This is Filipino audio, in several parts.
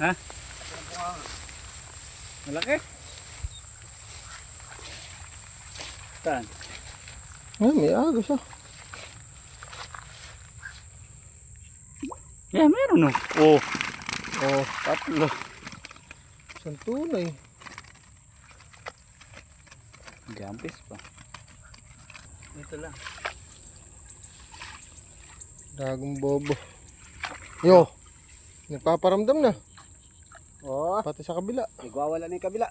Ha? Malaki? Saan? Ay, may agos ah. Yeah, meron no. Oh, Oh, tatlo. isang tunay. Gampis pa. Ito lang. Dagong bobo. Yo, nagpaparamdam na. Oh, Pati sa kabila. nagwawala na yung kabila.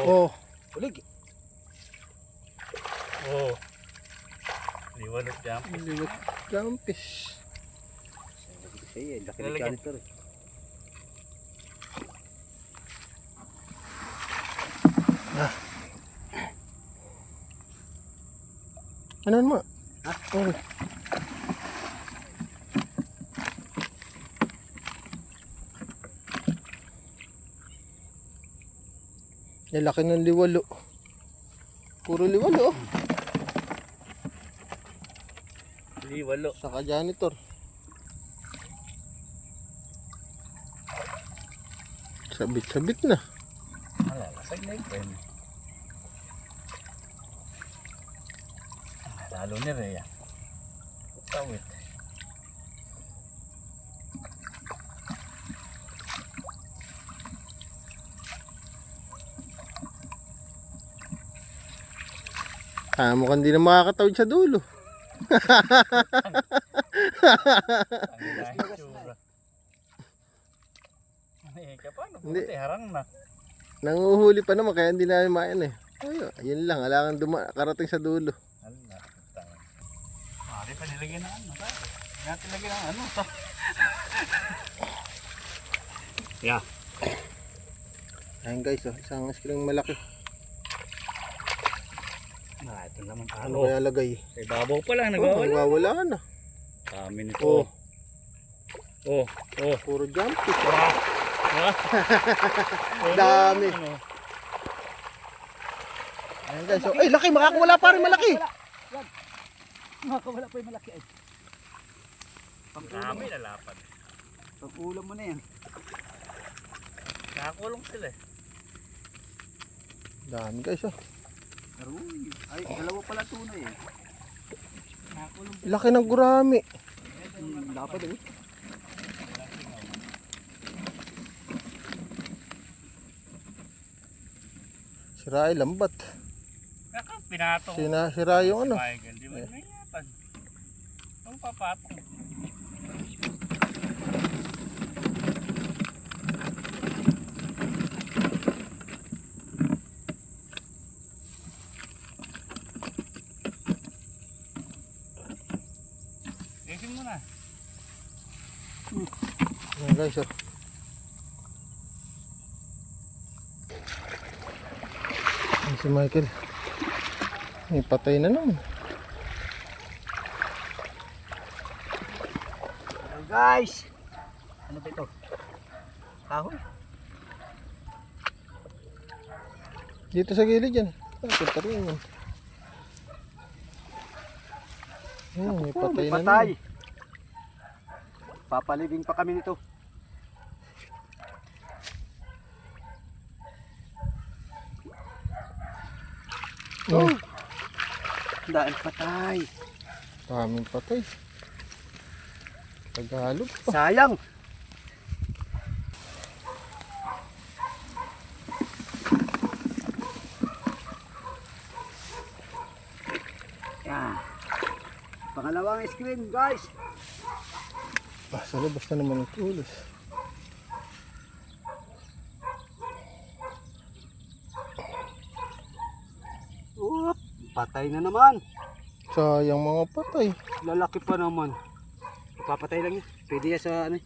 Oh, Ulig. Oh. Liwanag jump. liwat gampis. Sige, laki ng janitor eh. Ano mo? Ha? Okay. Lalaki ng liwalo. Puro liwalo. Liwalo. Saka janitor. Sabit-sabit na. Malalasag na ito. Lalo ni Rhea. Tawit. Ah, mukhang di na makakatawid sa dulo. Hindi. Harang na. Nanguhuli pa naman kaya hindi namin mayan eh. Ayun, yun lang, alangan duma karating sa dulo. Tayo. Mari pa nilagyan ng ano. Hindi natin lagyan ng ano, sa... yeah. Ayun guys, oh, isang skring malaki. Ah, ito naman. Ano kaya lagay? Sa ibabaw pa lang, Oh, nagwawala. nagwawala ka na. Kami nito. Oh. Oh, oh. Puro jumpy. Ah. Ah. Oh, Dami. ano? Ayun guys, oh, ay laki, makakawala pa rin malaki. Makakawala pa yung malaki eh. Dami lalapan. Pag ulam mo na yan. Nakakulong sila eh. Dami guys, oh. Pero uy, ay, dalawa pala tunay eh. Laki ng gurami. Hmm, lapad eh. Sira ay lambat. Pinatong. Sina, sira yung ano. Payagan, di ba? May yapan. Ang papatong. Isin mo na. Ayun guys, oh. Ayun si Michael. May patay na naman. Hello guys! Ano ba ito? Kahoy? Dito sa gilid yan. Ah, punta rin yan. Ayun, may Oh, patay na naman. Papalibing pa kami nito. Oh, Dahil patay. daming patay. Tagalog pa. Sayang. Yan. Pangalawang screen guys. Ah, sa labas na naman ang tulos. Oop, patay na naman. Sayang mga patay. Lalaki pa naman. Ipapatay lang yan. Pwede yan sa ano. eh.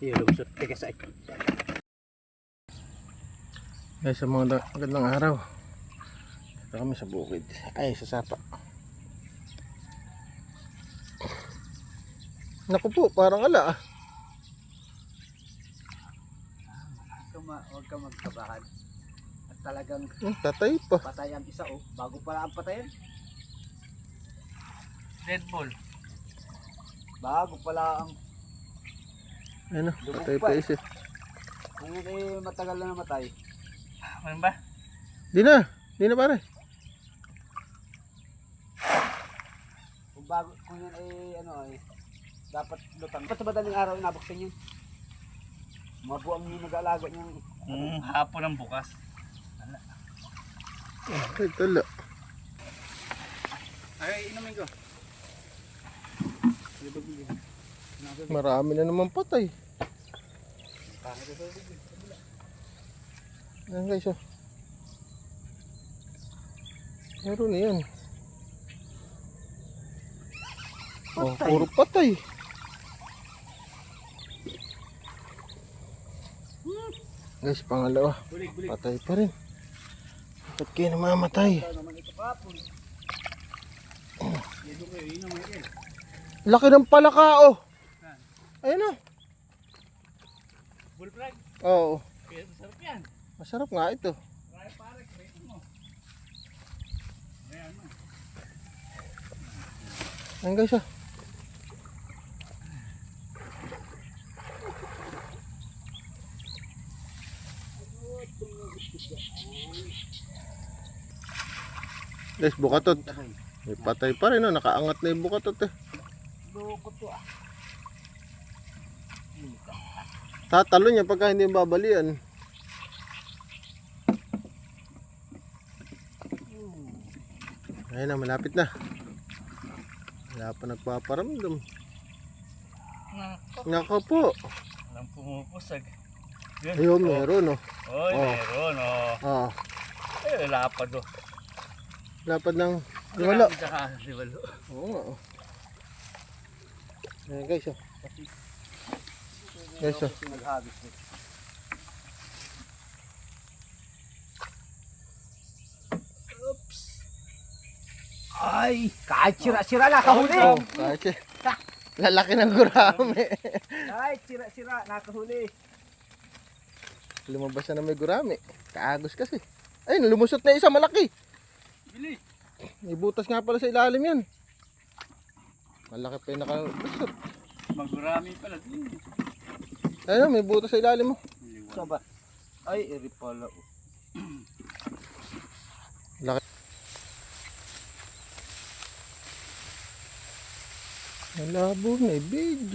Iyo, lumusot. Teka sa Guys, sa mga da- magandang araw. Ito kami sa bukid. Ay, sa sapa. Naku po, parang ala ah. Huwag ka magkabahan. At talagang Hmm, tatay pa. patay ang isa oh. Bago pala ang patayan. Dead ball. Bago pala ang na, Lubog patay pa pa isa. ngayon eh matagal na namatay. Ano ba? Di na, di na pare. Kung bago kung yan ay ano ay dapat lutang. Ba't sa madaling araw nabuksan yun? Mabuang yung nag-aalaga niyang Hmm, hapon ang bukas. Ay, tala. Ay, inumin ko. Marami na naman patay. Ayan guys, oh. Meron na yan. Oh, puro patay. Guys, pangalawa. Patay pa rin. Ba't kayo namamatay? Laki ng palaka, oh. Ayun, oh. Bullfrog. Oo. Masarap yan. Masarap nga ito. Kaya pare, kreto mo. Ayan mo. Ayan guys, oh. Guys, bukatot. May patay pa rin, oh. Nakaangat na yung bukatot, eh. To ah. Tatalo niya pagka hindi yung babalian. Ayun na, malapit na. Wala pa nagpaparamdam. Nako. Nako po. Walang pumupusag. Yun. Ayun, meron, oh. Oy, Oh. meron, oh. Ah, Eh, lapad, oh. Lapad ng liwalo. Saka, liwalo. Oo nga, oh. Ayan guys, oh. Guys, oh. Eh. Oops. Ay, kahit sira-sira nakahuli. Oh, kahit. Lalaki ng gurami. Kahit sira-sira nakahuli. Lumabas na na may gurami. Kaagos kasi. Ayun, lumusot na isa malaki. Bili. May butas nga pala sa ilalim yan. Malaki pa yung nakalusot. Magurami pala. din. Ayun, may butas sa ilalim mo. Saan ba? Ay, eri pala. oh. Laki. Malabo na, eh, big.